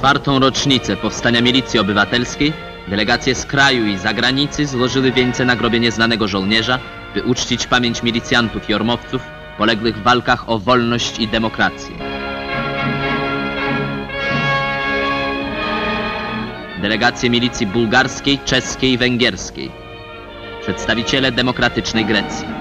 czwartą rocznicę powstania milicji obywatelskiej delegacje z kraju i zagranicy złożyły wieńce na grobie nieznanego żołnierza, by uczcić pamięć milicjantów i ormowców poległych w walkach o wolność i demokrację. Delegacje milicji bułgarskiej, czeskiej i węgierskiej. Przedstawiciele demokratycznej Grecji.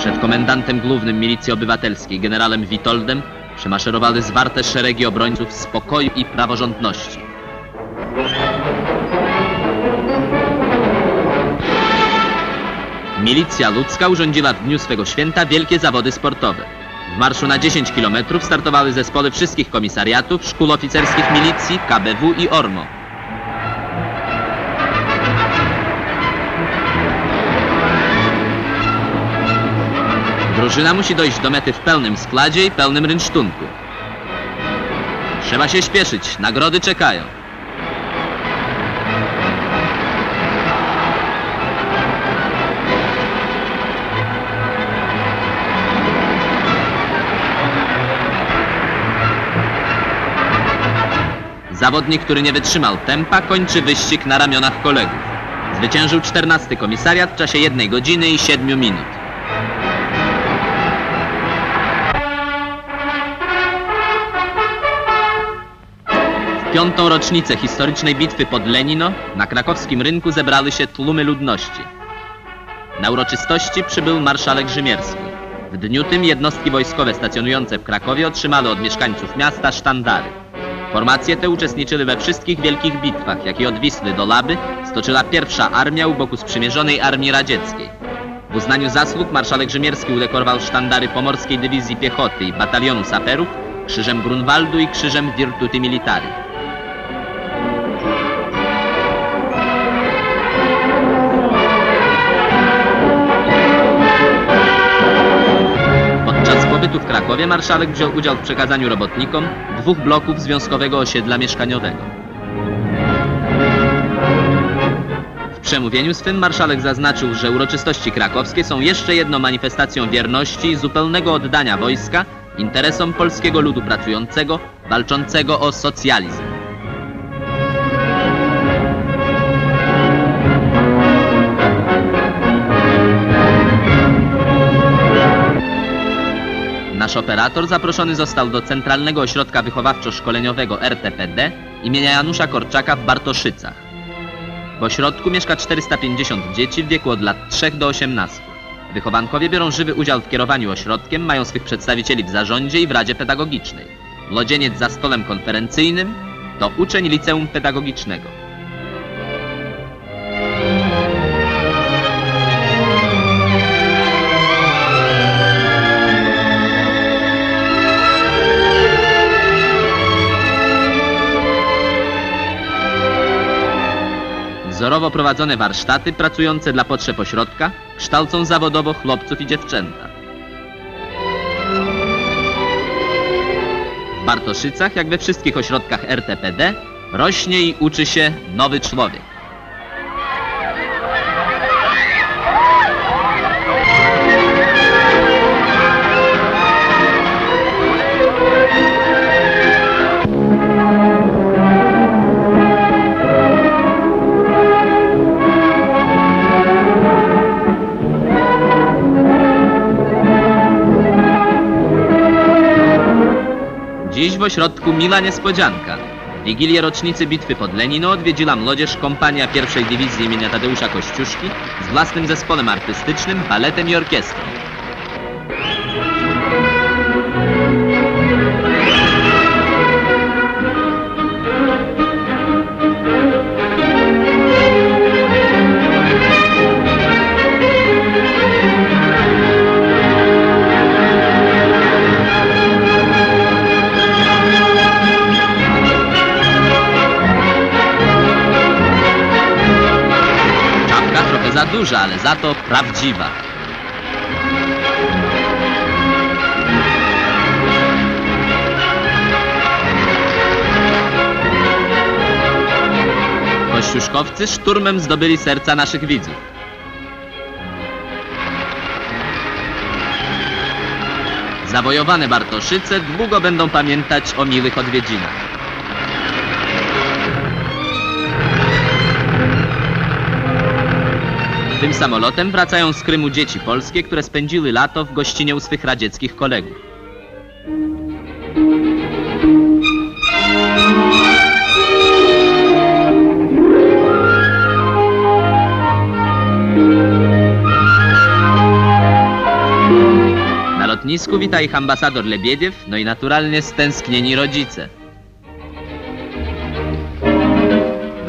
Przed komendantem głównym milicji obywatelskiej, generałem Witoldem, przemaszerowały zwarte szeregi obrońców spokoju i praworządności. Milicja ludzka urządziła w dniu swego święta wielkie zawody sportowe. W marszu na 10 km startowały zespoły wszystkich komisariatów, szkół oficerskich milicji, KBW i ORMO. Drużyna musi dojść do mety w pełnym składzie i pełnym rynsztunku. Trzeba się śpieszyć, nagrody czekają. Zawodnik, który nie wytrzymał tempa, kończy wyścig na ramionach kolegów. Zwyciężył 14 komisariat w czasie 1 godziny i 7 minut. Piątą rocznicę historycznej bitwy pod Lenino na krakowskim rynku zebrały się tłumy ludności. Na uroczystości przybył marszałek Rzymierski. W dniu tym jednostki wojskowe stacjonujące w Krakowie otrzymały od mieszkańców miasta sztandary. Formacje te uczestniczyły we wszystkich wielkich bitwach, jakie od Wisły do Laby stoczyła pierwsza armia u boku sprzymierzonej armii radzieckiej. W uznaniu zasług marszałek Rzymierski udekorował sztandary Pomorskiej Dywizji Piechoty i Batalionu Saperów krzyżem Grunwaldu i krzyżem Virtuti Militari. W Krakowie marszałek wziął udział w przekazaniu robotnikom dwóch bloków związkowego osiedla mieszkaniowego. W przemówieniu swym marszałek zaznaczył, że uroczystości krakowskie są jeszcze jedną manifestacją wierności i zupełnego oddania wojska interesom polskiego ludu pracującego, walczącego o socjalizm. Nasz operator zaproszony został do Centralnego Ośrodka Wychowawczo-Szkoleniowego RTPD imienia Janusza Korczaka w Bartoszycach. W ośrodku mieszka 450 dzieci w wieku od lat 3 do 18. Wychowankowie biorą żywy udział w kierowaniu ośrodkiem, mają swych przedstawicieli w zarządzie i w Radzie Pedagogicznej. Młodzieniec za stolem konferencyjnym to uczeń liceum pedagogicznego. Wzorowo prowadzone warsztaty pracujące dla potrzeb ośrodka kształcą zawodowo chłopców i dziewczęta. W Bartoszycach, jak we wszystkich ośrodkach RTPD, rośnie i uczy się nowy człowiek. Dziś w ośrodku miła niespodzianka. Wigilię rocznicy bitwy pod Lenino odwiedziła młodzież kompania pierwszej dywizji imienia Tadeusza Kościuszki z własnym zespołem artystycznym, baletem i orkiestrą. Za duża, ale za to prawdziwa. Kościuszkowcy szturmem zdobyli serca naszych widzów. Zawojowane Bartoszyce długo będą pamiętać o miłych odwiedzinach. Tym samolotem wracają z Krymu dzieci polskie, które spędziły lato w gościnie u swych radzieckich kolegów. Na lotnisku wita ich ambasador Lebiediew, no i naturalnie stęsknieni rodzice.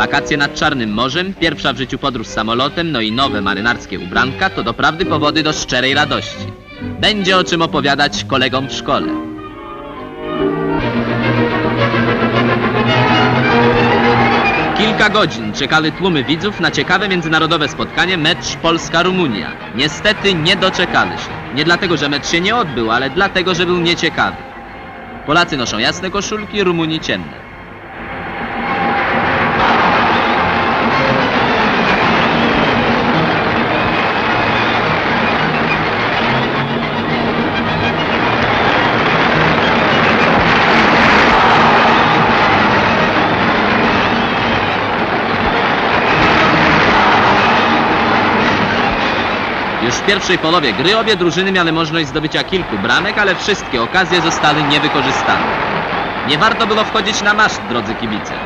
Wakacje nad Czarnym Morzem, pierwsza w życiu podróż samolotem, no i nowe marynarskie ubranka to doprawdy powody do szczerej radości. Będzie o czym opowiadać kolegom w szkole. Kilka godzin czekały tłumy widzów na ciekawe międzynarodowe spotkanie mecz Polska-Rumunia. Niestety nie doczekały się. Nie dlatego, że mecz się nie odbył, ale dlatego, że był nieciekawy. Polacy noszą jasne koszulki, Rumuni ciemne. Już w pierwszej połowie gry obie drużyny miały możliwość zdobycia kilku bramek, ale wszystkie okazje zostały niewykorzystane. Nie warto było wchodzić na maszt, drodzy kibice.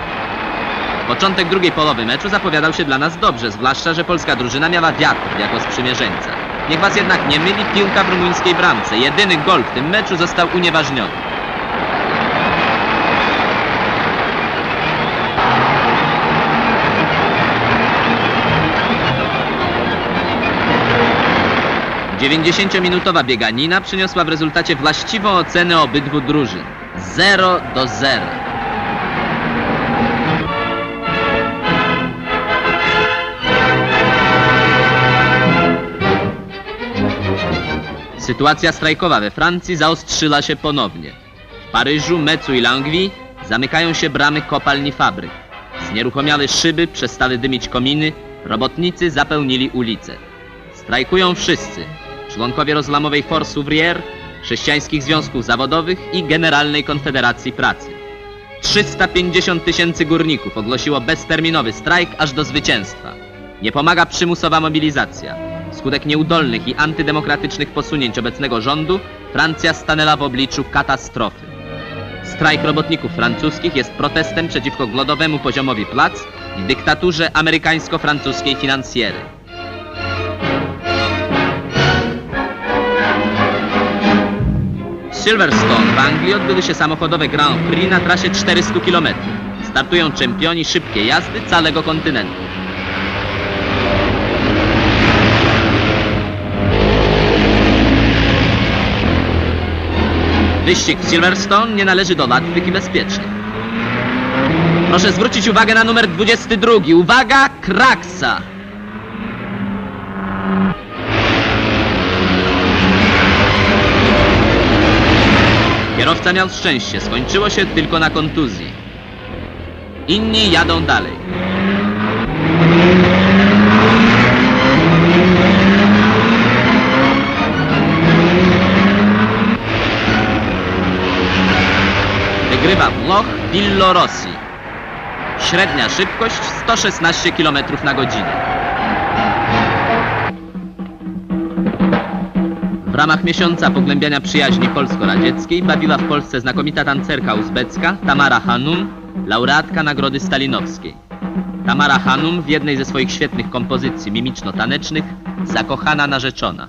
Początek drugiej połowy meczu zapowiadał się dla nas dobrze, zwłaszcza, że polska drużyna miała wiatr jako sprzymierzeńca. Niech was jednak nie myli piłka w rumuńskiej bramce. Jedyny gol w tym meczu został unieważniony. Dziewięćdziesięciominutowa bieganina przyniosła w rezultacie właściwą ocenę obydwu drużyn. 0 do 0. Sytuacja strajkowa we Francji zaostrzyła się ponownie. W Paryżu, Mecu i Langwi zamykają się bramy kopalni fabryk. Znieruchomiały szyby, przestały dymić kominy, robotnicy zapełnili ulice. Strajkują wszyscy. Członkowie rozlamowej Force Ouvrière, chrześcijańskich związków zawodowych i Generalnej Konfederacji Pracy. 350 tysięcy górników ogłosiło bezterminowy strajk aż do zwycięstwa. Nie pomaga przymusowa mobilizacja. Skutek nieudolnych i antydemokratycznych posunięć obecnego rządu Francja stanęła w obliczu katastrofy. Strajk robotników francuskich jest protestem przeciwko głodowemu poziomowi plac i dyktaturze amerykańsko-francuskiej finansjery. Silverstone w Anglii odbyły się samochodowe Grand Prix na trasie 400 km. Startują czempioni szybkiej jazdy całego kontynentu. Wyścig w Silverstone nie należy do łatwych i bezpiecznych. Proszę zwrócić uwagę na numer 22. Uwaga, Kraksa! Kierowca szczęście, skończyło się tylko na kontuzji. Inni jadą dalej. Wygrywa Włoch Villo Rossi. Średnia szybkość 116 km na godzinę. W ramach miesiąca pogłębiania przyjaźni polsko-radzieckiej bawiła w Polsce znakomita tancerka uzbecka Tamara Hanum, laureatka Nagrody Stalinowskiej. Tamara Hanum w jednej ze swoich świetnych kompozycji mimiczno-tanecznych Zakochana narzeczona.